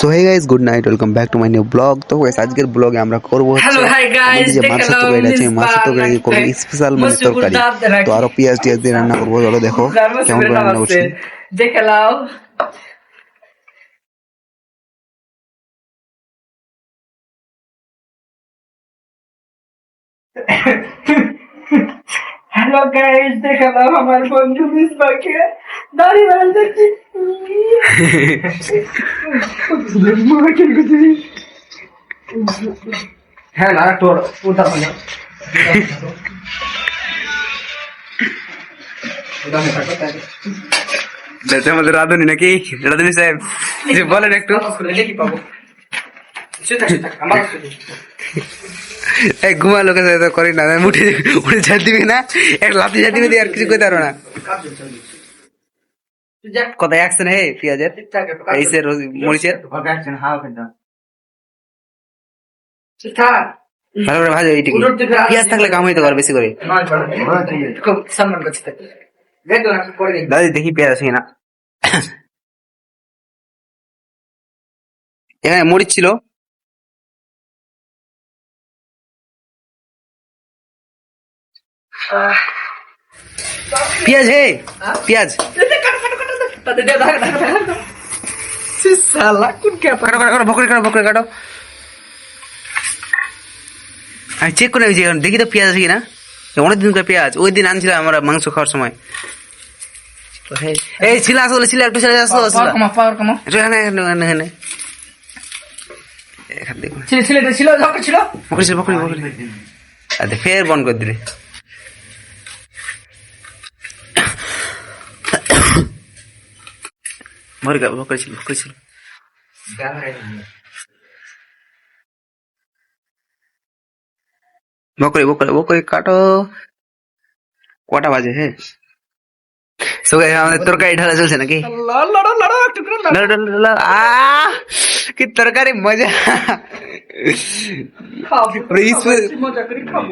So hey guys good night welcome back to my new blog তো guys, আজকের ব্লগে আমরা করব হচ্ছে যে মাছের নাও, তরকারি আছে Miss মাছের তরকারি Bang, করব স্পেশাল মানে তরকারি। তো আরও পেঁয়াজ টিয়াজ দিয়ে রান্না করব চলো দেখো কেমন করে রান্না করছি। দেখে নাও। হ্যালো গাইস দেখে নাও আমার বন্ধু মিসবাকে দাড়ি বাড়ি দেখছি হ্যাঁ না তোর উদার হলো দেখতে আমাদের রাধুনি নাকি রাধুনি সাহেব যে বলেন একটু কি পাবো সেটা সেটা আমার এই ঘুমা লোকের সাথে করি না উঠে উঠে ঝাড় দিবি না এক ঝাড় দিবি আর কিছু পারব না। অ্যাকশন হে পেঁয়াজের? এইসে মরিচের। ভালো করে ভাজো এইটিকে। পেঁয়াজ থাকলে কাম হইতে পারে বেশি করে। দাদি দেখি পেঁয়াজ আছে কিনা। এখানে মরিচ ছিল। কাটো ভকরে কাটো আমি চেক করে দেখি তো পেঁয়াজ আছে কিনা। অনেক দিন করে পেঁয়াজ ওই দিন আনছিলাম আমরা মাংস খাওয়ার সময়। হে এই ছিল আসলে ছিল একটু ছেড়ে আসো পাওয়ার কমা পাওয়ার কমা। একটু এখানে এখানে এখানে ছিল ছিল ছিল ছিল ছিল ফের বন্ধ করে দিলে। বকরি বকরি ছিল বকরি ছিল বকরি বকরি বকরি কাটো কটা বাজে হে সো গাইস আমাদের তরকারি ঢালা চলছে নাকি লড়ো লড়ো লড়ো একটু করে লড়ো। লড়, লড়, লড়, লড়। আহ কি তরকারি মজা খাব ওরে এই স্পে- খাব, মজা করে খাব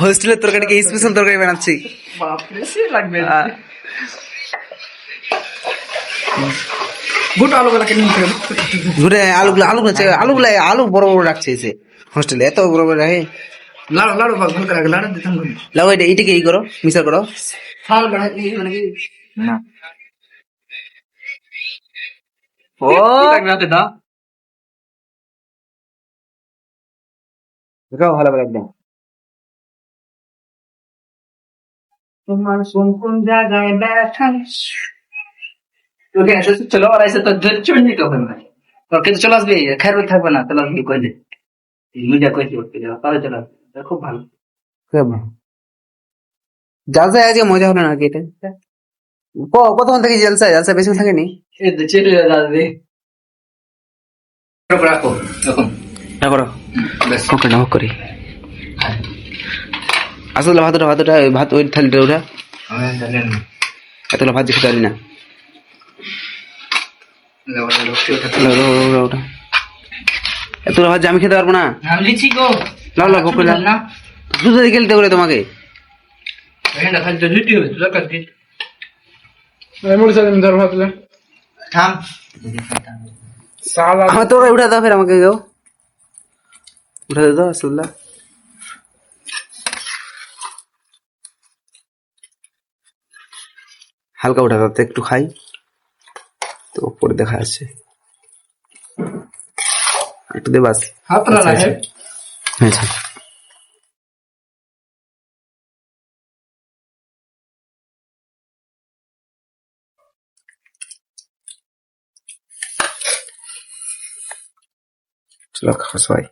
হোস্টেলের তরকারিকে স্পেশাল তরকারি বানাচ্ছি বাপরে সে লাগবে আহ, গুড আলু গুলা কিনে নিতে ঘুরে আলুগুলো আলুগুলো আলুগুলো আলু বড় বড় রাখছে এসে হোস্টেলে এত বড় বড় রাখে। লাড়ো লাড়ো ভাগ করে লাড়ো দিতাম লাও এটা এইটাকে এই করো মিশা করো। ফাল মানে কি? না। ও! দাও দেখাও ভালো করে একদম। তোমার কোন কোন জায়গায় ব্যথা? তোকে এসে চলো আর এসে তো ধরে চলে নিতে হবে না তোর কিন্তু চলে আসবি খেয়াল থাকবে না চলে আসবি কই দে মিডিয়া কই দিতে তাহলে চলে আসবি। খুব ভালো। জালসা আজকে মজা হলো না কি এটা কতক্ষণ থেকে জালসা? জালসা বেশি থাকেনি এই তো চেলে যাবে রাখো এখন না করো ওকে না করি। আসলে ভাতটা ভাতটা ভাত ওই থালিটা ওটা। আমি এতগুলো ভাত দিয়ে পারি না। এতগুলো ভাত আমি খেতে পারব না? লাও লাও লাও দুধ দিয়ে খেলতে করে তোমাকে। উঠা দাও ফের আমাকে কেউ উঠা দাও হালকা উঠা দাও তো একটু খাই। দেখা যাচ্ছে একটু দে বাস হাত না লাগে আচ্ছা চলো খাওয়া সবাই